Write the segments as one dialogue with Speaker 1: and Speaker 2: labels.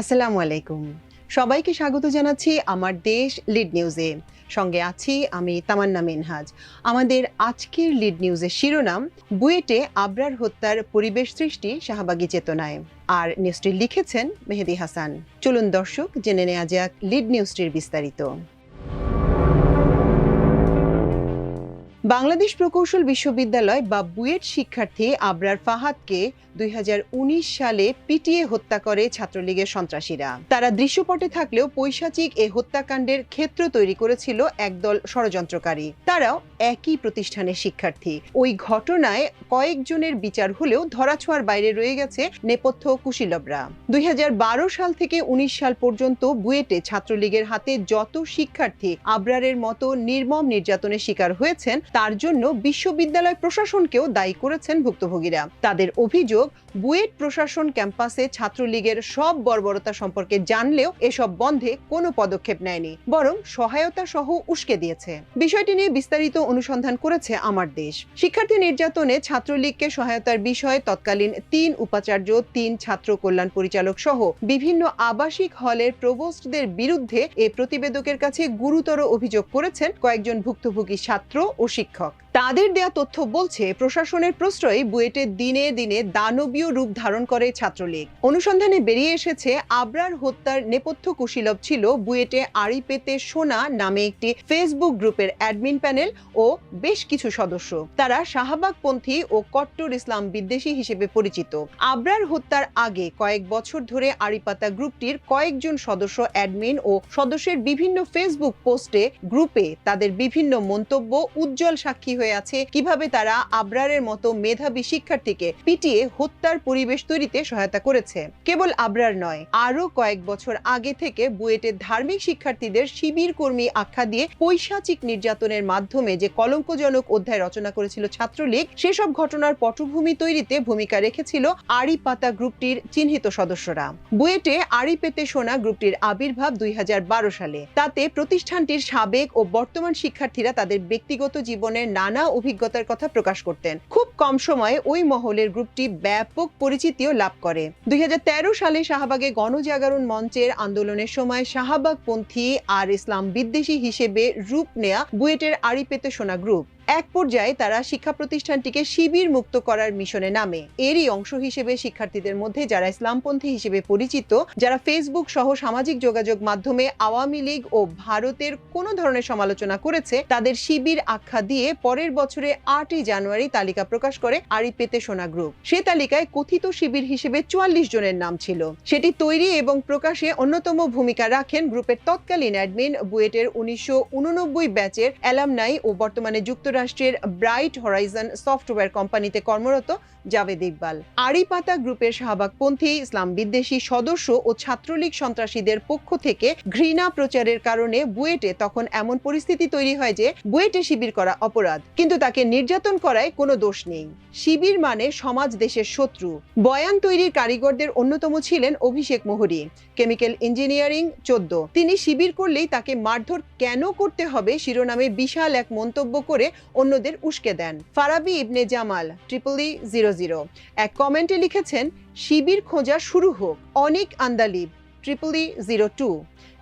Speaker 1: আসসালামু আলাইকুম। সবাইকে স্বাগত জানাচ্ছি আমার দেশ লিড নিউজে। সঙ্গে আছি আমি তামান্না মিনহাজ। আমাদের আজকের লিড নিউজের শিরোনাম, বুয়েটে আবরার হত্যার পরিবেশ সৃষ্টি শাহবাগী চেতনায়। আর নিউজটি লিখেছেন মেহেদি হাসান। চলুন দর্শক, জেনে নেওয়া যাক লিড নিউজটির বিস্তারিত। বাংলাদেশ প্রকৌশল বিশ্ববিদ্যালয় বা বুয়েট শিক্ষার্থী আবরার ফাহাদকে দুই হাজার উনিশ সালে পিটিয়ে হত্যা করে ছাত্রলীগের সন্ত্রাসীরা। তারা দৃশ্যপটে থাকলেও পৈশাচিক এ হত্যাকাণ্ডের ক্ষেত্র তৈরি করেছিল একদল ষড়যন্ত্রকারী। তারাও একই প্রতিষ্ঠানের শিক্ষার্থী। ওই ঘটনায় কয়েকজনের বিচার হলেও ধরাছোঁয়ার বাইরে রয়ে গেছে নেপথ্য কুশীলবরা। দুই হাজার বারো সাল থেকে উনিশ সাল পর্যন্ত বুয়েটে ছাত্রলীগের হাতে যত শিক্ষার্থী আবরারের মতো নির্মম নির্যাতনের শিকার হয়েছেন তার জন্য বিশ্ববিদ্যালয় প্রশাসনকেও দায়ী করেছেন ভুক্তভোগীরা। তাদের অভিযোগ, বুয়েট প্রশাসন ক্যাম্পাসে ছাত্রলীগের সব বর্বরতা সম্পর্কে জানলেও এসব বন্ধে কোনো পদক্ষেপ নেয়নি, বরং সহায়তা সহ উস্কে দিয়েছে। বিষয়টি নিয়ে বিস্তারিত অনুসন্ধান করেছে আমার দেশ। শিক্ষার্থী নির্যাতনে ছাত্রলীগকে সহায়তার বিষয়ে, তৎকালীন তিন উপাচার্য, তিন ছাত্র কল্যাণ পরিচালক সহ বিভিন্ন আবাসিক হলের প্রভোস্টদের বিরুদ্ধে এ প্রতিবেদকের কাছে গুরুতর অভিযোগ করেছেন কয়েকজন ভুক্তভোগী ছাত্র ও শিক্ষক তাদের দেয়া তথ্য বলছে, প্রশাসনের প্রশ্রয়ে বুয়েটে দিনে দিনে দানবীয় রূপ ধারণ করে ছাত্রলীগ। অনুসন্ধানে বেরিয়ে এসেছে, আবরার হত্যার নেপথ্য কুশীলব ছিল বুয়েটে আড়ি পেতে সোনা নামে একটি ফেসবুক গ্রুপের অ্যাডমিন প্যানেল ও বেশ কিছু সদস্য। তারা শাহবাগপন্থী ও কট্টর ইসলাম বিদ্বেষী হিসেবে পরিচিত। আবরার হত্যার আগে কয়েক বছর ধরে আড়িপাতা গ্রুপটির কয়েকজন সদস্য অ্যাডমিন ও সদস্যের বিভিন্ন ফেসবুক পোস্টে গ্রুপে তাদের বিভিন্ন মন্তব্য উজ্জ্বল সাক্ষী হয়ে আছে কীভাবে তারা আবরারের মতো মেধাবী শিক্ষার্থীকে পিটিয়ে হত্যার পরিবেশ তৈরিতে সহায়তা করেছে। কেবল আবরার নয় আরও কয়েক বছর আগে থেকে বুয়েটের ধার্মিক শিক্ষার্থীদের শিবির কর্মী আখ্যা দিয়ে পৈশাচিক নির্যাতনের মাধ্যমে যে কলঙ্কজনক অধ্যায় রচনা করেছিল ছাত্রলীগ, সেসব ঘটনার পটভূমি তৈরিতে ভূমিকা রেখেছিল আড়ি পাতা গ্রুপটির চিহ্নিত সদস্যরা। বুয়েটে আড়ি পেতে শোনা গ্রুপটির আবির্ভাব দুই হাজার বারো সালে। তাতে প্রতিষ্ঠানটির সাবেক ও বর্তমান শিক্ষার্থীরা তাদের ব্যক্তিগত জীবনের নানা অভিজ্ঞতার কথা প্রকাশ করতেন। খুব কম সময়ে ওই মহলের গ্রুপটি ব্যাপক পরিচিতিও লাভ করে। দুই হাজার তেরো সালে শাহবাগে গণজাগরণ মঞ্চের আন্দোলনের সময় শাহবাগপন্থী আর ইসলাম বিদ্বেষী হিসেবে রূপ নেয়া বুয়েটের আড়ি পেতে সোনা গ্রুপ। এক পর্যায়ে তারা শিক্ষা প্রতিষ্ঠানটিকে শিবির মুক্ত করার মিশনে নামে। এরই অংশ হিসেবে শিক্ষার্থীদের মধ্যে যারা ইসলামপন্থী হিসেবে পরিচিত, যারা ফেসবুক সহ সামাজিক যোগাযোগ মাধ্যমে আওয়ামী লীগ ও ভারতের কোনো ধরনের সমালোচনা করেছে, তাদের শিবির আখ্যা দিয়ে পরের বছরে আটই জানুয়ারি তালিকা প্রকাশ করে আড়ি পেতে সোনা গ্রুপ। সে তালিকায় কথিত শিবির হিসেবে চুয়াল্লিশ জনের নাম ছিল। সেটি তৈরি এবং প্রকাশে অন্যতম ভূমিকা রাখেন গ্রুপের তৎকালীন অ্যাডমিন বুয়েটের উনিশশো উননব্বই ব্যাচের অ্যালামনাই ও বর্তমানে যুক্তরাষ্ট্রের ব্রাইট হরাইজন সফটওয়্যার কোম্পানিতে কর্মরত জাভেদ ইকবাল। আড়িপাতা গ্রুপের শাহবাগপন্থী ইসলাম বিদ্বেষী সদস্য ও ছাত্রলীগ সন্ত্রাসীদের পক্ষ থেকে ঘৃণা প্রচারের কারণে বুয়েটে তখন এমন পরিস্থিতি তৈরি হয় যে বুয়েটে শিবির করা অপরাধ, কিন্তু তাকে নির্যাতন করায় কোনো দোষ নেই। শিবির মানে সমাজ দেশের শত্রু। বয়ান তৈরির কারিগরদের অন্যতম ছিলেন অভিষেক মোহরি। কেমিক্যাল ইঞ্জিনিয়ারিং চোদ্দ। তিনি শিবির করলেই তাকে মারধর কেন করতে হবে শিরোনামে বিশাল এক মন্তব্য করে অন্যদের উস্কে দেন। Farabi Ibne Jamal, triple zero zero. এক কমেন্টে লিখেছেন, শিবির খোঁজা শুরু হোক, অনেক আন্দালিব, ট্রিপলি জিরো টু।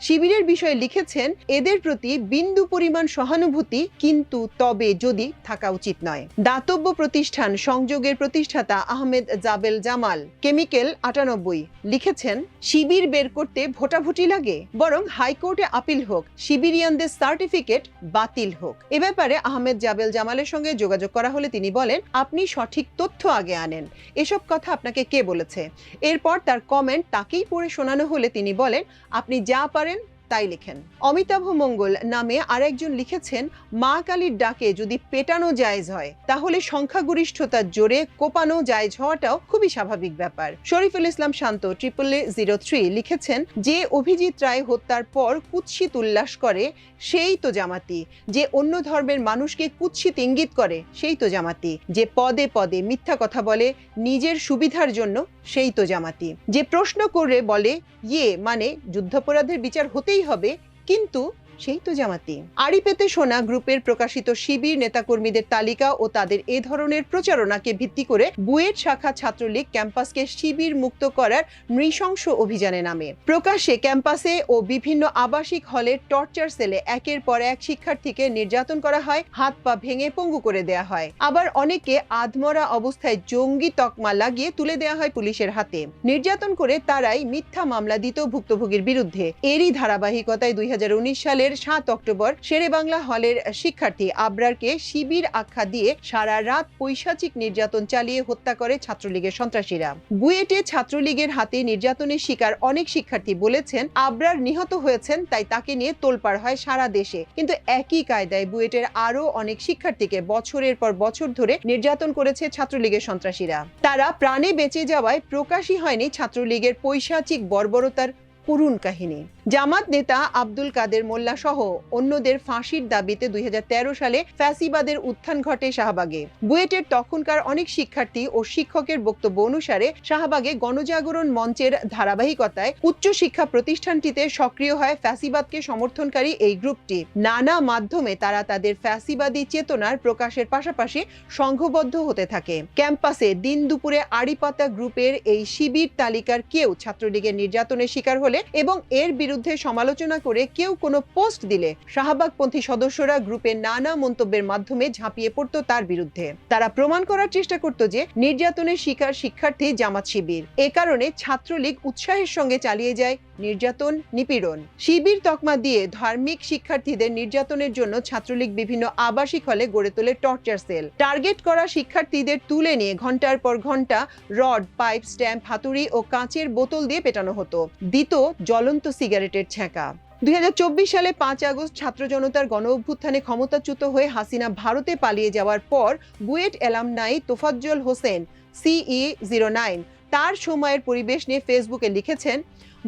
Speaker 1: শিবিরের বিষয়ে লিখেছেন, এদের প্রতি বিন্দু পরিমাণ সহানুভূতি, কিন্তু তবে যদি থাকা উচিত নয়। দাতব্য প্রতিষ্ঠান সংযোগের প্রতিষ্ঠাতা আহমেদ জাবেল জামাল, কেমিক্যাল আটানব্বই লিখেছেন, শিবির বের করতে ভোটাভুটি লাগে, বরং হাইকোর্টে আপিল হোক, শিবিরিয়ানদের সার্টিফিকেট বাতিল হোক। এ ব্যাপারে আহমেদ জাবেল জামালের সঙ্গে যোগাযোগ করা হলে তিনি বলেন, আপনি সঠিক তথ্য আগে আনেন। এসব কথা আপনাকে কে বলেছে? এরপর তার কমেন্ট তাকেই পড়ে শোনানো হলে তিনি বলেন, আপনি যা পারেন তাই লেখেন। অমিতাভ মঙ্গল নামে আরেকজন লিখেছেন, মা কালীর ডাকে যদি পেটানো জায়েজ হয়, তাহলে সংখ্যাগরিষ্ঠতার জোরে কোপানো জায়েজ হওয়াটাও খুবই স্বাভাবিক ব্যাপার। Shariful Islam Shanto triple zero three লিখেছেন, যে অভিজিৎ রায় হত্যার পর কুৎসিত উল্লাস করে, সেই তো জামাতি। যে অন্য ধর্মের মানুষকে কুৎসিত ইঙ্গিত করে, সেই তো জামাতি। যে পদে পদে মিথ্যা কথা বলে, নিজের সুবিধার জন্য, সেই তো জামাতি। যে প্রশ্ন করে বলে ইয়ে মানে যুদ্ধাপরাধের বিচার হতেই হবে কিন্তু সেই তো জামাতি। আড়ি পেতে শোনা গ্রুপের প্রকাশিত শিবির নেতাকর্মীদের তালিকা ও তাদের এ ধরনের প্রচারণাকে ভিত্তি করে বুয়েট শাখা ছাত্রলীগ ক্যাম্পাসকে শিবির মুক্ত করার নৃশংস অভিযানে নামে। প্রকাশ্যে ক্যাম্পাসে ও বিভিন্ন আবাসিক হলে টর্চার সেলে একের পর এক শিক্ষার্থীকে নির্যাতন করা হয়, হাত পা ভেঙে পঙ্গু করে দেয়া হয়। আবার অনেকে আধমরা অবস্থায় জঙ্গি তকমা লাগিয়ে তুলে দেয়া হয় পুলিশের হাতে। নির্যাতন করে তারাই মিথ্যা মামলা দিত ভুক্তভোগীর বিরুদ্ধে। এরই ধারাবাহিকতায় দুই উনিশ সালের সাত অক্টোবর শেরে বাংলা হলের শিক্ষার্থী আবরারকে শিবির আখ্যা দিয়ে সারা রাত পৈশাচিক নির্যাতন চালিয়ে হত্যা করে ছাত্রলীগের সন্ত্রাসীরা। বুয়েটে ছাত্রলীগের হাতে নির্যাতনের শিকার অনেক শিক্ষার্থী বলেছেন, আবরার নিহত হয়েছেন, তাই তাকে নিয়ে তোলপাড় হয় সারা দেশে। কিন্তু একই কায়দায় বুয়েটের আরও অনেক শিক্ষার্থীকে বছরের পর বছর ধরে নির্যাতন করেছে ছাত্রলীগের সন্ত্রাসীরা। তারা প্রাণে বেঁচে যাওয়ায় প্রকাশই হয়নি ছাত্রলীগের পৈশাচিক বর্বরতার করুণ কাহিনী। জামাত নেতা আব্দুল কাদের মোল্লা সহ অন্যদের ফাঁসির দাবিতে দুই হাজার তেরো সালে ফ্যাসিবাদের উত্থান ঘটে শাহবাগে। বুয়েটের তখনকার অনেক শিক্ষার্থী ও শিক্ষকের বক্তব্য অনুসারে শাহবাগে গণজাগরণ মঞ্চের ধারাবাহিকতায় উচ্চ শিক্ষা প্রতিষ্ঠানটিতে সক্রিয় হয় ফ্যাসিবাদকে সমর্থনকারী এই গ্রুপটি। নানা মাধ্যমে তারা তাদের ফ্যাসিবাদী চেতনার প্রকাশের পাশাপাশি সংঘবদ্ধ হতে থাকে। ক্যাম্পাসে দিন দুপুরে আড়িপাতা গ্রুপের এই শিবির তালিকার কেউ ছাত্রলীগের নির্যাতনের শিকার হলে এবং এর বিরুদ্ধে সমালোচনা করে কেউ কোনো পোস্ট দিলে শাহবাগপন্থী সদস্যরা গ্রুপের নানা মন্তব্যের মাধ্যমে ঝাঁপিয়ে পড়তো তার বিরুদ্ধে। তারা প্রমাণ করার চেষ্টা করত যে নির্যাতনের শিকার শিক্ষার্থী জামাত শিবির। এ কারণে ছাত্রলীগ উৎসাহের সঙ্গে চালিয়ে যায় নির্যাতন, নিপীড়ন। শিবির তকমা দিয়ে ধার্মিক শিক্ষার্থীদের নির্যাতনের জন্য ছাত্রলীগ বিভিন্ন আবাসিক হলে গড়ে তোলে টর্চার সেল। টার্গেট করা শিক্ষার্থীদের তুলে নিয়ে ঘণ্টার পর ঘণ্টা রড, পাইপ, স্ট্যাম্প, হাতুড়ি ও কাঁচের বোতল দিয়ে পেটানো হতো। দিত জ্বলন্ত সিগারেটের ছ্যাঁকা। দুই সালে পাঁচ আগস্ট ছাত্র জনতার গণ অভ্যুত্থানে ক্ষমতাচ্যুত হয়ে হাসিনা ভারতে পালিয়ে যাওয়ার পর বুয়েট এলামনাই তোফাজ্জল হোসেন সিই জিরো নাইন তার সময়ের পরিবেশ নিয়ে ফেসবুকে লিখেছেন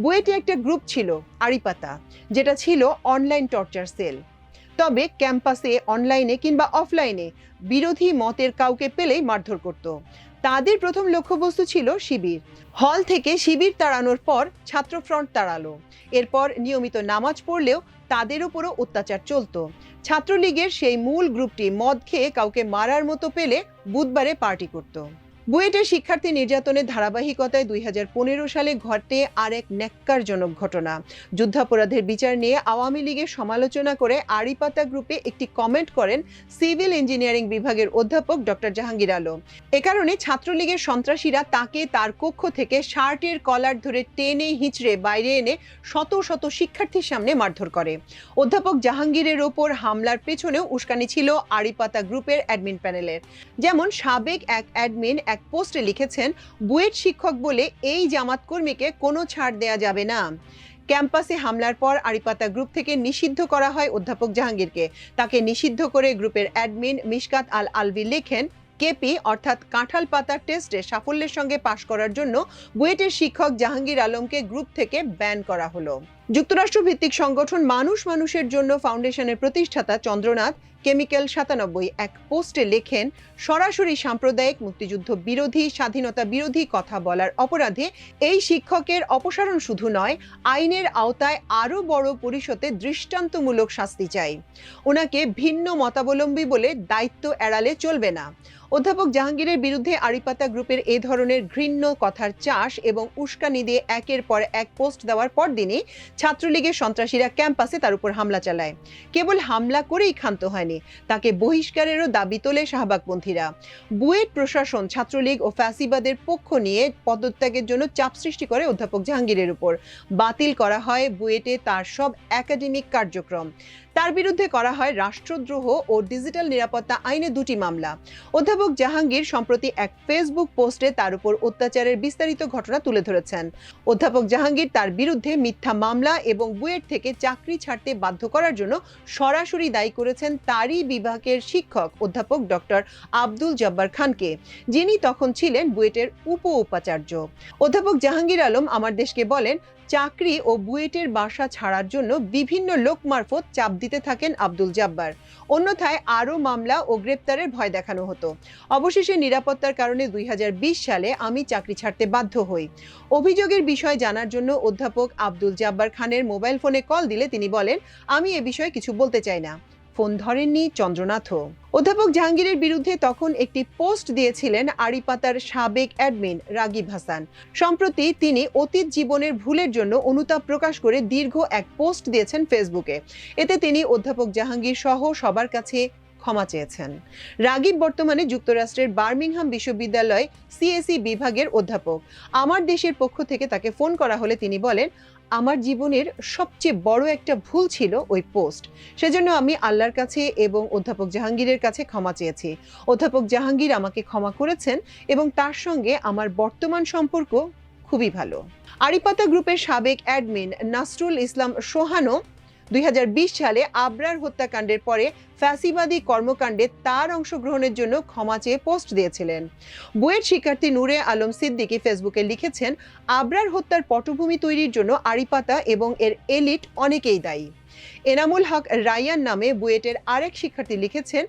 Speaker 1: বুয়েটে একটা গ্রুপ ছিল আড়িপাতা যেটা ছিল অনলাইন টর্চার সেল তবে ক্যাম্পাসে অনলাইনে কিংবা অফলাইনে বিরোধী মতের কাউকে পেলেই মারধর করত। তাদের প্রথম লক্ষ্যবস্তু ছিল শিবির। হল থেকে শিবির তাড়ানোর পর ছাত্র ফ্রন্ট তাড়ালো। এরপর নিয়মিত নামাজ পড়লেও তাদের উপরও অত্যাচার চলত। ছাত্রলীগের সেই মূল গ্রুপটি মদ খেয়ে কাউকে মারার মতো পেলে বুধবারে পার্টি করত। বুয়েটের শিক্ষার্থী নির্যাতনের ধারাবাহিকতায় দুই হাজার পনেরো সালে ঘটে আরেক ন্যাক্কারজনক ঘটনা। যুদ্ধাপরাধের বিচার নিয়ে আওয়ামী লীগের সমালোচনা করে আড়িপাতা গ্রুপে একটি কমেন্ট করেন সিভিল ইঞ্জিনিয়ারিং বিভাগের অধ্যাপক ডক্টর জাহাঙ্গীর আলম। এ কারণে ছাত্রলীগের সন্ত্রাসীরা তাকে তার কক্ষ থেকে শার্টের কলার ধরে টেনে হিঁচড়ে বাইরে এনে শত শত শিক্ষার্থীর সামনে মারধর করে। অধ্যাপক জাহাঙ্গীরের ওপর হামলার পেছনেও উস্কানি ছিল আড়িপাতা গ্রুপের অ্যাডমিন প্যানেলের। যেমন সাবেক এক অ্যাডমিন এক পোস্টে লিখেছেন, বুয়েট শিক্ষক বলে এই জামাত কর্মীকে কোনো ছাড় দেয়া যাবে না। ক্যাম্পাসে হামলার পর আড়িপাতা গ্রুপ থেকে নিষিদ্ধ করা হয় অধ্যাপক জাহাঙ্গীরকে। তাকে নিষিদ্ধ করে গ্রুপের অ্যাডমিন মিশকাত আল আলভি লেখেন, কেপি, অর্থাৎ কাঁঠাল পাতার টেস্টে সাফল্যের সঙ্গে পাশ করার জন্য বুয়েটের শিক্ষক জাহাঙ্গীর আলমকে গ্রুপ থেকে ব্যান করা হলো। যুক্তরাষ্ট্র ভিত্তিক সংগঠন মানুষ মানুষের জন্য ফাউন্ডেশনের প্রতিষ্ঠাতা চন্দ্রনাথ কেমিক্যাল সাতানব্বই এক পোস্টে লেখেন, সরাসরি সাম্প্রদায়িক মুক্তিযুদ্ধ বিরোধী, স্বাধীনতা বিরোধী কথা বলার অপরাধে এই শিক্ষকের অপসারণ শুধু নয়, আইনের আওতায় আরও বড় পরিষদে দৃষ্টান্তমূলক শাস্তি চাই। ওনাকে ভিন্ন মতাবলম্বী বলে দায়িত্ব এড়ালে চলবে না। অধ্যাপক জাহাঙ্গীরের বিরুদ্ধে আড়িপাতা গ্রুপের এ ধরনের ঘৃণ্য কথার চাষ এবং উস্কানি দিয়ে একের পর এক পোস্ট দেওয়ার পর দিনই ছাত্রলীগের সন্ত্রাসীরা ক্যাম্পাসে তার উপর হামলা চালায়। কেবল হামলা করেই ক্ষান্ত হয়নি, তাকে বহিষ্কারেরও দাবি তোলে শাহবাগপন্থীরা। বুয়েট প্রশাসন ছাত্রলীগ ও ফ্যাসিবাদের পক্ষ নিয়ে পদত্যাগের জন্য চাপ সৃষ্টি করে অধ্যাপক জাহাঙ্গীরের উপর। বাতিল করা হয় বুয়েটে তার সব একাডেমিক কার্যক্রম। তার বিরুদ্ধে করা হয় রাষ্ট্রদ্রোহ ও ডিজিটাল নিরাপত্তা আইনে দুটি মামলা। অধ্যাপক জাহাঙ্গীর সম্প্রতি এক ফেসবুক পোস্টে তার উপর অত্যাচারের বিস্তারিত ঘটনা তুলে ধরেছেন। অধ্যাপক জাহাঙ্গীর তার বিরুদ্ধে মিথ্যা মামলা এবং বুয়েট থেকে চাকরি ছাড়তে বাধ্য করার জন্য সরাসরি দায়ী করেছেন তারই বিভাগের শিক্ষক অধ্যাপক ডক্টর আব্দুল জব্বার খানকে, যিনি তখন ছিলেন বুয়েটের উপ উপাচার্য অধ্যাপক জাহাঙ্গীর আলম আমার দেশকে বলেন চাকরি ও বুয়েটের বাসা ছাড়ার জন্য বিভিন্ন লোক মারফত চাপ দিতে থাকেন আব্দুল জাব্বার। অন্যথায় আরও মামলা ও গ্রেপ্তারের ভয় দেখানো হতো। অবশেষে নিরাপত্তার কারণে দুই হাজার বিশ সালে আমি চাকরি ছাড়তে বাধ্য হই। অভিযোগের বিষয় জানার জন্য অধ্যাপক আব্দুল জাব্বার খানের মোবাইল ফোনে কল দিলে তিনি বলেন, আমি এ বিষয়ে কিছু বলতে চাই না। ফোন ধরেননি চন্দ্রনাথও। অধ্যাপক জাহাঙ্গীরের বিরুদ্ধে তখন একটি পোস্ট দিয়েছিলেন আড়িপাতার সাবেক অ্যাডমিন রাগিব হাসান। সম্প্রতি তিনি অতীত জীবনের ভুলের জন্য অনুতাপ প্রকাশ করে দীর্ঘ এক পোস্ট দিয়েছেন ফেসবুকে। এতে তিনি অধ্যাপক জাহাঙ্গীর সহ সবার কাছে ক্ষমা চেয়েছেন। রাগিব বর্তমানে যুক্তরাষ্ট্রের বার্মিংহাম বিশ্ববিদ্যালয় সিএসি বিভাগের অধ্যাপক। আমার দেশের পক্ষ থেকে তাকে ফোন করা হলে তিনি বলেন আমার জীবনের সবচেয়ে বড় একটা ভুল ছিল ওই পোস্ট। সেজন্য আমি আল্লাহর কাছে এবং অধ্যাপক জাহাঙ্গীরের কাছে ক্ষমা চেয়েছি। অধ্যাপক জাহাঙ্গীর আমাকে ক্ষমা করেছেন এবং তার সঙ্গে আমার বর্তমান সম্পর্ক খুবই ভালো। আরিপাতা গ্রুপের সাবেক অ্যাডমিন নাসরুল ইসলাম সোহানো দুই হাজার বিশ সালে আবরার হত্যাকাণ্ডের পরে ফ্যাসিবাদী কর্মকাণ্ডে তার অংশগ্রহণের জন্য ক্ষমা চেয়ে পোস্ট দিয়েছিলেন। বুয়েট শিক্ষার্থী নূরে আলম সিদ্দিকি ফেসবুকে লিখেছেন, আবরার হত্যার পটভূমি তৈরির জন্য আরিপাতা এবং এর এলিট অনেকেই দায়ী। এনামুল হক রায়ান নামে বুয়েটের আরেক শিক্ষার্থী লিখেছেন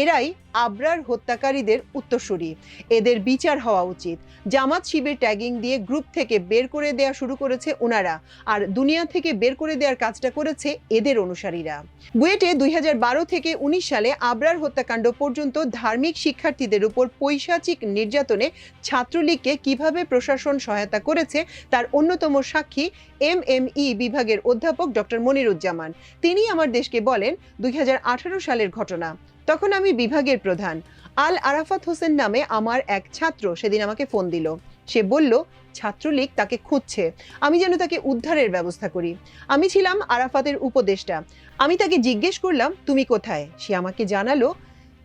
Speaker 1: এরাই আবরার হত্যাকারীদের উত্তরসূরি। এদের বিচার হওয়া উচিত। জামাত শিবির ট্যাগিং দিয়ে গ্রুপ থেকে বের করে দেয়া শুরু করেছে ওনারা আর দুনিয়া থেকে বের করে দেওয়ার কাজটা করেছে এদের অনুসারীরা। বুয়েটে দুই হাজার বারো থেকে উনিশ সালে আবরার হত্যাকাণ্ড পর্যন্ত ধার্মিক শিক্ষার্থীদের উপর পৈশাচিক নির্যাতনে ছাত্রলীগকে কীভাবে প্রশাসন সহায়তা করেছে তার অন্যতম সাক্ষী এম এম ই বিভাগের অধ্যাপক ডক্টর মনিরুজ্জামান। তিনি আমার দেশকে বলেন দুই হাজার আঠারো সালের ঘটনা। তখন আমি বিভাগের প্রধান। আল আরাফাত হোসেন নামে আমার এক ছাত্র সেদিন আমাকে ফোন দিল। সে বলল, ছাত্রলীগ তাকে খুঁজছে। আমি যেন তাকে উদ্ধারের ব্যবস্থা করি। আমি ছিলাম আরাফাতের উপদেষ্টা। আমি তাকে জিজ্ঞেস করলাম, তুমি কোথায়? সে আমাকে জানালো,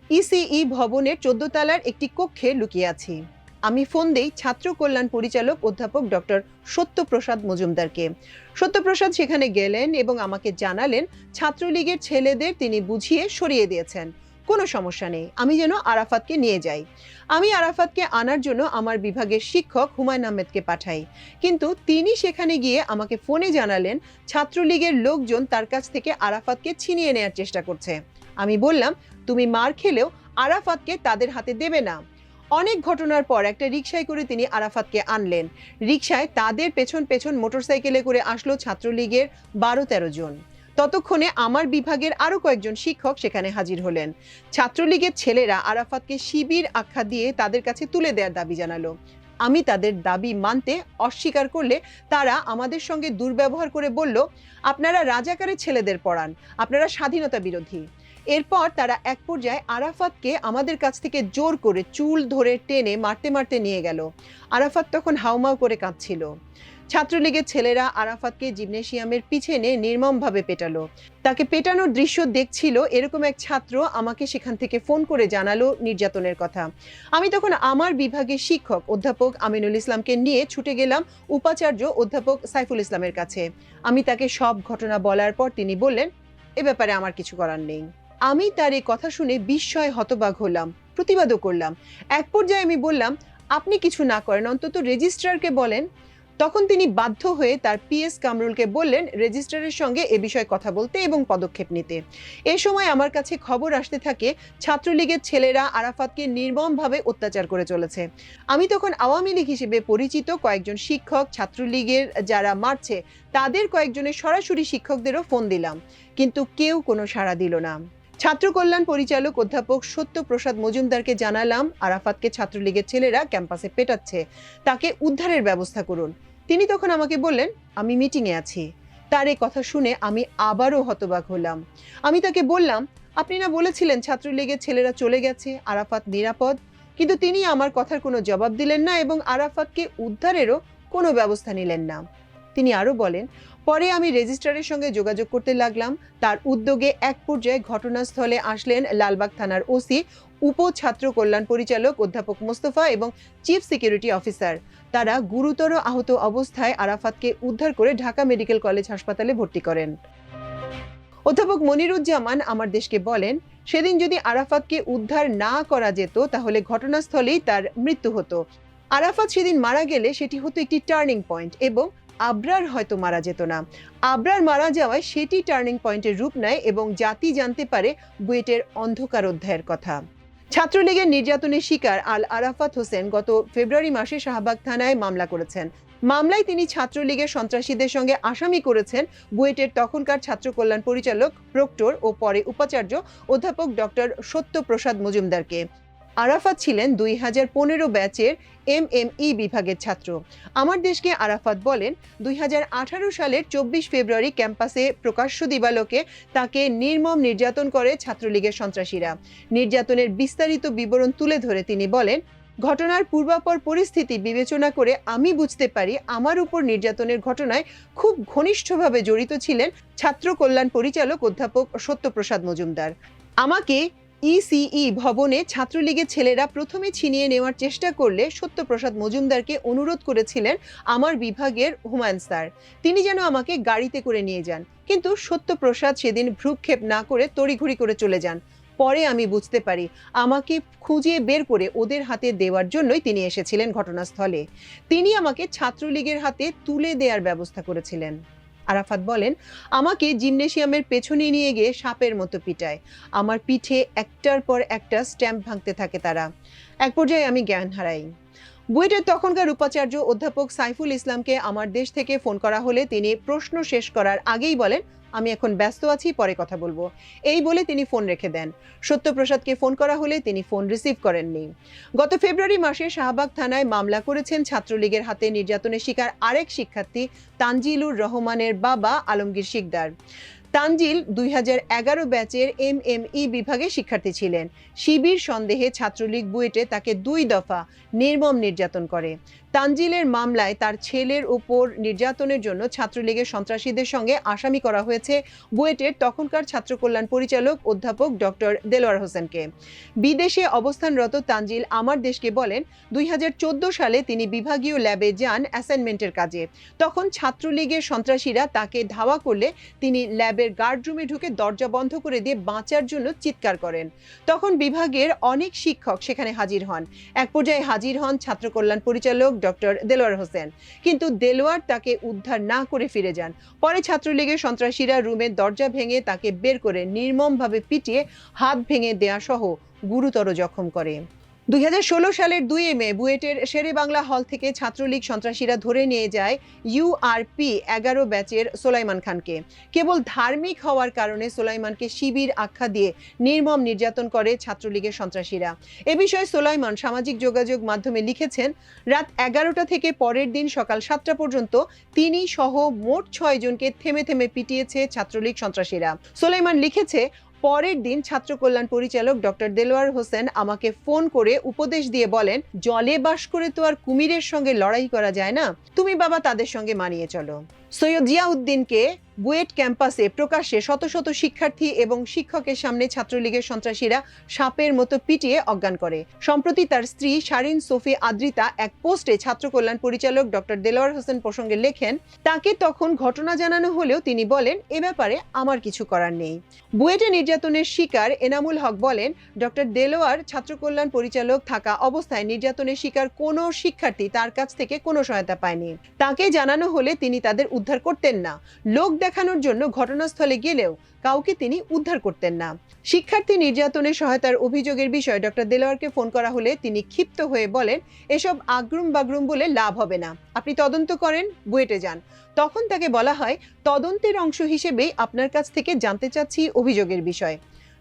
Speaker 1: ইসিই ভবনের চোদ্দ তলার একটি কক্ষে লুকিয়ে আছি। আমি ফোন দেই ছাত্র কল্যাণ পরিচালক অধ্যাপক ডক্টর সত্যপ্রসাদ মজুমদারকে। সত্যপ্রসাদ সেখানে গেলেন এবং আমাকে জানালেন, ছাত্রলীগের ছেলেদের তিনি বুঝিয়ে সরিয়ে দিয়েছেন। কোনো সমস্যা নেই। আমি যেন আরাফাতকে নিয়ে যাই। আমি আরাফাতকে আনার জন্য আমার বিভাগের শিক্ষক হুমায়ুন আহমেদকে পাঠাই। কিন্তু তিনি সেখানে গিয়ে আমাকে ফোনে জানালেন, ছাত্রলীগের লোকজন তার কাছ থেকে আরাফাতকে ছিনিয়ে নেওয়ার চেষ্টা করছে। আমি বললাম, তুমি মার খেলেও আরাফাতকে তাদের হাতে দেবে না। অনেক ঘটনার পর একটা রিক্সায় করে তিনি আরাফাতকে আনলেন। রিক্সায় তাদের পেছন পেছন মোটরসাইকেলে করে আসলো ছাত্রলীগের বারো তেরো জন। ততক্ষণে আমার বিভাগের আরও কয়েকজন শিক্ষক সেখানে হাজির হলেন। ছাত্রলীগের ছেলেরা আরাফাতকে শিবির আখ্যা দিয়ে তাদের কাছে তুলে দেওয়ার দাবি জানালো। আমি তাদের দাবি মানতে অস্বীকার করলে তারা আমাদের সঙ্গে দুর্ব্যবহার করে বলল, আপনারা রাজাকারের ছেলেদের পড়ান, আপনারা স্বাধীনতা বিরোধী। এরপর তারা এক পর্যায়ে আরাফাতকে আমাদের কাছ থেকে জোর করে চুল ধরে টেনে মারতে মারতে নিয়ে গেল। আরাফাত তখন হাউমাউ করে কাঁদছিল। ছাত্রলীগের ছেলেরা আরাফাতকে জিমনেশিয়ামের পিছনে নির্মমভাবে পেটালো। তাকে পেটানোর দৃশ্য দেখছিল এরকম এক ছাত্র আমাকে সেখান থেকে ফোন করে জানালো নির্যাতনের কথা। আমি তখন আমার বিভাগের শিক্ষক, অধ্যাপক আমিনুল ইসলামকে নিয়ে ছুটে গেলাম উপাচার্য অধ্যাপক সাইফুল ইসলামের কাছে। আমি তাকে সব ঘটনা বলার পর তিনি বললেন, এ ব্যাপারে আমার কিছু করার নেই। আমি তার এই কথা শুনে বিস্ময় হতবাক হলাম, প্রতিবাদও করলাম। এক পর্যায়ে আমি বললাম, আপনি কিছু না করেন, অন্তত রেজিস্ট্রারকে বলেন। তখন তিনি বাধ্য হয়ে তার পিএস কামরুলকে বললেন, রেজিস্ট্রারের সঙ্গে এ বিষয়ে কথা বলতে এবং পদক্ষেপ নিতে। এ সময় আমার কাছে খবর আসতে থাকে, ছাত্রলীগের ছেলেরা আরাফাতকে নির্মমভাবে অত্যাচার করে চলেছে। আমি তখন আওয়ামী লীগ হিসেবে পরিচিত কয়েকজন শিক্ষক, ছাত্রলীগের যারা মারছে, তাদের কয়েকজনের সরাসরি শিক্ষকদেরও ফোন দিলাম, কিন্তু কেউ কোনো সাড়া দিল না। ছাত্র কল্যাণ পরিচালক অধ্যাপক সত্যপ্রসাদ মজুমদারকে জানালাম, আরাফাতকে ছাত্রলীগের ছেলেরা ক্যাম্পাসে পেটাচ্ছে, তাকে উদ্ধারের ব্যবস্থা করুন। তিনি তখন আমাকে বললেন, আমি মিটিংয়ে আছি। তার এই কথা শুনে আমি আবারও হতবাক হলাম। আমি তাকে বললাম, আপনি না বলেছিলেন ছাত্রলীগের ছেলেরা চলে গেছে, আরাফাত নিরাপদ? কিন্তু তিনি আমার কথার কোনো জবাব দিলেন না এবং আরাফাতকে উদ্ধারেরও কোনো ব্যবস্থা নিলেন না। তিনি আরও বলেন, পরে আমি রেজিস্ট্রারের সঙ্গে যোগাযোগ করতে লাগলাম। তার উদ্যোগে এক পর্যায়ে ঘটনাস্থলে আসলেন লালবাগ থানার ওসি উপ ছাত্র কল্যাণ পরিচালক অধ্যাপক মোস্তফা এবং চিফ সিকিউরিটি অফিসার। তারা গুরুতর আহত অবস্থায় আরাফাতকে উদ্ধার করে ঢাকা মেডিকেল কলেজ হাসপাতালে ভর্তি করেন। অধ্যাপক মনিরুজ্জামান আমার দেশকে বলেন, সেদিন যদি আরাফাতকে উদ্ধার না করা যেত, তাহলে ঘটনাস্থলেই তার মৃত্যু হতো। আরাফাত সেদিন মারা গেলে সেটি হতো একটি টার্নিং পয়েন্ট এবং আবরার হয়তো মারা যেত না। আবরার মারা যাওয়ায় সেটি টার্নিং পয়েন্টের রূপ নেয় এবং জাতি জানতে পারে বুয়েটের অন্ধকার অধ্যায়ের কথা। ছাত্রলীগের নির্যাতনের শিকার আল আরাফাত হোসেন গত ফেব্রুয়ারি মাসে শাহবাগ থানায় মামলা করেছেন। মামলায় তিনি ছাত্রলীগের সন্ত্রাসীদের সঙ্গে আসামি করেছেন বুয়েটের তখনকার ছাত্র কল্যাণ পরিচালক প্রক্টর ও পরে উপাচার্য অধ্যাপক ডক্টর সত্যপ্রসাদ মজুমদারকে। আরাফাত ছিলেন দুই হাজার পনেরো ব্যাচের এম এম ই বিভাগের ছাত্র। আমার দেশকে আরাফাত বলেন, দুই হাজার আঠারো সালের চব্বিশ ফেব্রুয়ারি ক্যাম্পাসে প্রকাশ্য দিবালোকে তাকে নির্মম নির্যাতন করে ছাত্রলীগের সন্ত্রাসীরা। নির্যাতনের বিস্তারিত বিবরণ তুলে ধরে তিনি বলেন, ঘটনার পূর্বাপর পরিস্থিতি বিবেচনা করে আমি বুঝতে পারি আমার উপর নির্যাতনের ঘটনায় খুব ঘনিষ্ঠভাবে জড়িত ছিলেন ছাত্র কল্যাণ পরিচালক অধ্যাপক সত্যপ্রসাদ মজুমদার। আমাকে ইসিই ভবনে ছাত্রলীগের ছেলেরা প্রথমে ছিনিয়ে নেওয়ার চেষ্টা করলে সত্যপ্রসাদ মজুমদারকে অনুরোধ করেছিলেন আমার বিভাগের হুমায়ুন স্যার। তিনি যেন আমাকে গাড়িতে করে নিয়ে যান। কিন্তু সত্যপ্রসাদ সেদিন ভ্রুক্ষেপ না করে তড়িঘড়ি করে চলে যান। পরে আমি বুঝতে পারি, আমাকে খুঁজে বের করে ওদের হাতে দেওয়ার জন্যই তিনি এসেছিলেন ঘটনাস্থলে। তিনি আমাকে ছাত্রলীগের হাতে তুলে দেওয়ার ব্যবস্থা করেছিলেন। আরাফাত বলেন, আমাকে জিমনেশিয়ামের পেছনে নিয়ে গিয়ে সাপের মতো পিটায়। আমার পিঠে একটার পর একটা স্ট্যাম্প ভাঙতে থাকে তারা। এক পর্যায়ে আমি জ্ঞান হারাই। বুয়েটের তখনকার উপাচার্য অধ্যাপক সাইফুল ইসলামকে আমার দেশ থেকে ফোন করা হলে তিনি প্রশ্ন শেষ করার আগেই বলেন, আমি এখন ব্যস্ত আছি, পরে কথা বলব। এই বলে তিনি ফোন রেখে দেন। সত্যপ্রসাদকে ফোন করা হলে তিনি ফোন রিসিভ করেননি। গত ফেব্রুয়ারি মাসে শাহবাগ থানায় মামলা করেছেন ছাত্রলীগের হাতে নির্যাতনের শিকার আরেক শিক্ষার্থী, তানজিলুর রহমানের বাবা আলমগীর শিকদার। তানজিল দুই হাজার এগারো ব্যাচের এম এম ই বিভাগে শিক্ষার্থী ছিলেন। শিবির সন্দেহে ছাত্রলীগ বুয়েটে তাকে দুই দফা নির্মম নির্যাতন করে। তানজিলের মামলায় তার ছেলের উপর নির্যাতনের জন্য ছাত্রলীগের সন্ত্রাসীদের সঙ্গে আসামি করা হয়েছে বুয়েটের তখনকার ছাত্র কল্যাণ পরিচালক অধ্যাপক ডক্টর দেলোয়ার হোসেনকে। বিদেশে অবস্থানরত তানজিল আমার দেশকে বলেন, দুই হাজার চোদ্দ সালে তিনি বিভাগীয় ল্যাবে যান অ্যাসাইনমেন্টের কাজে। তখন ছাত্রলীগের সন্ত্রাসীরা তাকে ধাওয়া করলে তিনি ল্যাবের গার্ড রুমে ঢুকে দরজা বন্ধ করে দিয়ে বাঁচার জন্য চিৎকার করেন। তখন বিভাগের অনেক শিক্ষক সেখানে হাজির হন। এক পর্যায়ে হাজির হন ছাত্র কল্যাণ পরিচালক ডক্টর দেলোয়ার হোসেন। কিন্তু দেলোয়ার তাকে উদ্ধার না করে ফিরে যান। পরে ছাত্রলীগের সন্ত্রাসীরা রুমের দরজা ভেঙে তাকে বের করে নির্মমভাবে পিটিয়ে হাত ভেঙে দেয়া সহ গুরুতর জখম করে। দুই হাজার ষোলো সালের দুই মে বুয়েটের শেরে বাংলা হল থেকে ছাত্রলীগ সন্ত্রাসীরা ধরে নিয়ে যায় ইউআরপি এগারো ব্যাচের সোলাইমান খানকে। কেবল ধার্মিক হওয়ার কারণে সোলাইমানকে শিবির আখ্যা দিয়ে নির্মম নির্যাতন করে ছাত্রলীগের সন্ত্রাসীরা। এ বিষয়ে সোলাইমান সামাজিক যোগাযোগ মাধ্যমে লিখেছেন, রাত এগারোটা থেকে পরের দিন সকাল সাতটা পর্যন্ত তিনি সহ মোট ছয় জনকে থেমে থেমে পিটিয়েছে ছাত্রলীগ সন্ত্রাসীরা। সোলাইমান লিখেছে পরের দিন ছাত্র কল্যাণ পরিচালক ডক্টর দেলোয়ার হোসেন আমাকে ফোন করে উপদেশ দিয়ে বলেন, জলে বাস করে তো আর কুমিরের সঙ্গে লড়াই করা যায় না। তুমি বাবা তাদের সঙ্গে মানিয়ে চলো। সৈয়দ জিয়াউদ্দিনকে বুয়েট ক্যাম্পাসে প্রকাশ্যে শত শত শিক্ষার্থী এবং শিক্ষকের সামনে ছাত্রলীগের সন্ত্রাসীরা সাপের মতো পিটিয়ে অজ্ঞান করে। সম্প্রতি তার স্ত্রী শারিন সোফি আদ্রিতা এক পোস্টে ছাত্র কল্যাণ পরিচালক ডক্টর দেলোয়ার হোসেন প্রসঙ্গে লেখেন, তাকে তখন ঘটনা জানানো হলেও তিনি বলেন, এ ব্যাপারে আমার কিছু করার নেই। বুয়েটে নির্যাতনের শিকার এনামুল হক বলেন, ডক্টর দেলোয়ার ছাত্র কল্যাণ পরিচালক থাকা অবস্থায় নির্যাতনের শিকার কোনো শিক্ষার্থী তার কাছ থেকে কোনো সহায়তা পায়নি। তাকে জানানো হলে তিনি তাদের উদ্ধার করতেন না। লোক দেখানোর জন্য ঘটনাস্থলে গেলেও কাউকে তিনি উদ্ধার করতেন না। শিক্ষার্থী নির্যাতনের সহায়তার অভিযোগের বিষয়ে ডক্টর দেলোয়ারকে ফোন করা হলে তিনি ক্ষিপ্ত হয়ে বলেন, এসব আগ্রুম বাগ্রুম বলে লাভ হবে না। আপনি তদন্ত করেন, বুয়েটে যান। তখন তাকে বলা হয়, তদন্তের অংশ হিসেবেই আপনার কাছ থেকে জানতে চাচ্ছি অভিযোগের বিষয়।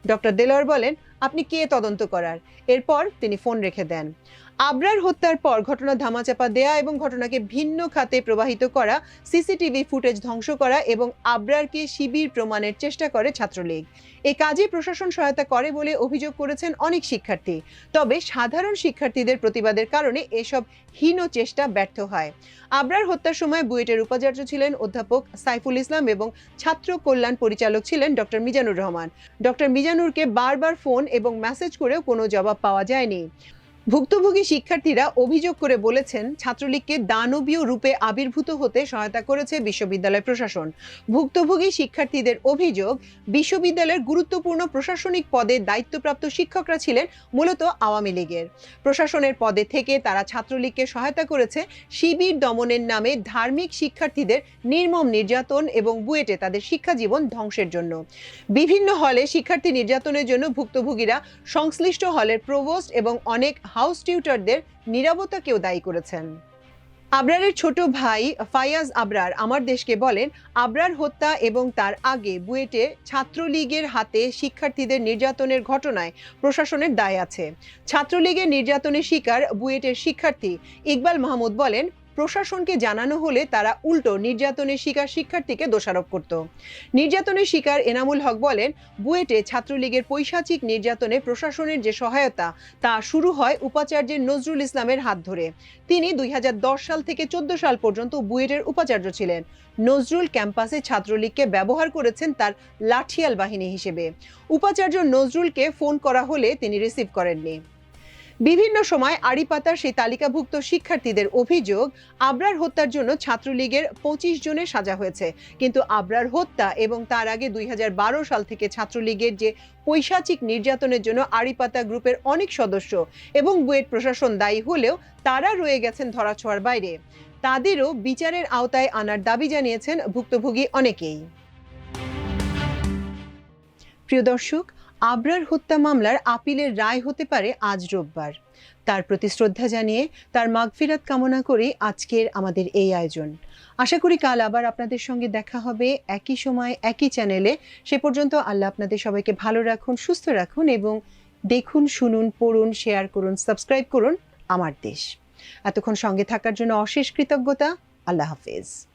Speaker 1: ডক্টর দেলোয়ার বলেন, আপনি কে তদন্ত করার? এরপর তিনি ফোন রেখে দেন। আবরার হত্যার পর ঘটনা ধামাচাপা দেয়া এবং ঘটনাকে ভিন্ন খাতে প্রবাহিত করা, সিসিটিভি ফুটেজ ধ্বংস করা এবং আবরারকে শিবির প্রমাণের চেষ্টা করে ছাত্রলীগ। এ কাজে প্রশাসন সহায়তা করে বলে অভিযোগ করেছেন অনেক শিক্ষার্থী। তবে সাধারণ শিক্ষার্থীদের প্রতিবাদের কারণে এসব হীন চেষ্টা ব্যর্থ হয়। আবরার হত্যার সময় বুয়েটের উপাচার্য ছিলেন অধ্যাপক সাইফুল ইসলাম এবং ছাত্র কল্যাণ পরিচালক ছিলেন ডক্টর মিজানুর রহমান। ডক্টর মিজানুরকে বারবার ফোন এবং মেসেজ করেও কোনো জবাব পাওয়া যায়নি। ভুক্তভোগী শিক্ষার্থীরা অভিযোগ করে বলেছেন, ছাত্রলীগকে দানবীয় রূপে আবির্ভূত হতে সহায়তা করেছে বিশ্ববিদ্যালয় প্রশাসন। ভুক্তভোগী শিক্ষার্থীদের অভিযোগ, বিশ্ববিদ্যালয়ের গুরুত্বপূর্ণ প্রশাসনিক পদে দায়িত্বপ্রাপ্ত শিক্ষকরা ছিলেন মূলত আওয়ামী লীগের। প্রশাসনের পদে থেকে তারা ছাত্রলীগকে সহায়তা করেছে শিবির দমনের নামে ধার্মিক শিক্ষার্থীদের নির্মম নির্যাতন এবং বুয়েটে তাদের শিক্ষা জীবন ধ্বংসের জন্য। বিভিন্ন হলে শিক্ষার্থী নির্যাতনের জন্য ভুক্তভোগীরা সংশ্লিষ্ট হলের প্রভোস্ট এবং অনেক হাউস টিউটারদের নিরাপত্তাকেও দায়ী করেছেন। আবরারের ছোট ভাই ফায়াজ আবরার আমার দেশকে বলেন, আবরার হত্যা এবং তার আগে বুয়েটে ছাত্রলীগের হাতে শিক্ষার্থীদের নির্যাতনের ঘটনায় প্রশাসনের দায় আছে। ছাত্রলীগের নির্যাতনের শিকার বুয়েটের শিক্ষার্থী ইকবাল মাহমুদ বলেন প্রশাসনকে জানানো হলে তারা উল্টো নির্যাতনের শিকার শিক্ষার্থীকে দোষারোপ করত। নির্যাতনের শিকার এনামুল হক বলেন, বুয়েটে ছাত্রলীগের পৈশাচিক নির্যাতনে প্রশাসনের যে সহায়তা, তা শুরু হয় উপাচার্যের নজরুল ইসলামের হাত ধরে। তিনি দুই হাজার দশ সাল থেকে চোদ্দ সাল পর্যন্ত বুয়েটের উপাচার্য ছিলেন। নজরুল ক্যাম্পাসে ছাত্রলীগকে ব্যবহার করেছেন তার লাঠিয়াল বাহিনী হিসেবে। উপাচার্য নজরুলকে ফোন করা হলে তিনি রিসিভ করেননি। বিভিন্ন সময় আড়িপাতার সেই তালিকাভুক্ত শিক্ষার্থীদের অভিযোগ, আবরার হত্যার জন্য ছাত্রলীগের পঁচিশ জনের সাজা হয়েছে। কিন্তু আবরার হত্যা এবং তার আগে দুই হাজার বারো সাল থেকে ছাত্রলীগের যে পৈশাচিক নির্যাতনের জন্য আড়িপাতা গ্রুপের অনেক সদস্য এবং বুয়েট প্রশাসন দায়ী হলেও তারা রয়ে গেছেন ধরাছোঁয়ার বাইরে। তাদেরও বিচারের আওতায় আনার দাবি জানিয়েছেন ভুক্তভোগী অনেকেই। প্রিয় দর্শক আবরার হত্যা মামলার আপিলের রায় হতে পারে আজ রোববার। তার প্রতি শ্রদ্ধা জানিয়ে তার মাগফিরাত কামনা করে আজকের আমাদের এই আয়োজন। আশা করি কাল আবার আপনাদের সঙ্গে দেখা হবে একই সময়, একই চ্যানেলে। সে পর্যন্ত আল্লাহ আপনাদের সবাইকে ভালো রাখুন, সুস্থ রাখুন এবং দেখুন, শুনুন, পড়ুন, শেয়ার করুন, সাবস্ক্রাইব করুন আমার দেশ। এতক্ষণ সঙ্গে থাকার জন্য অশেষ কৃতজ্ঞতা। আল্লাহ হাফেজ।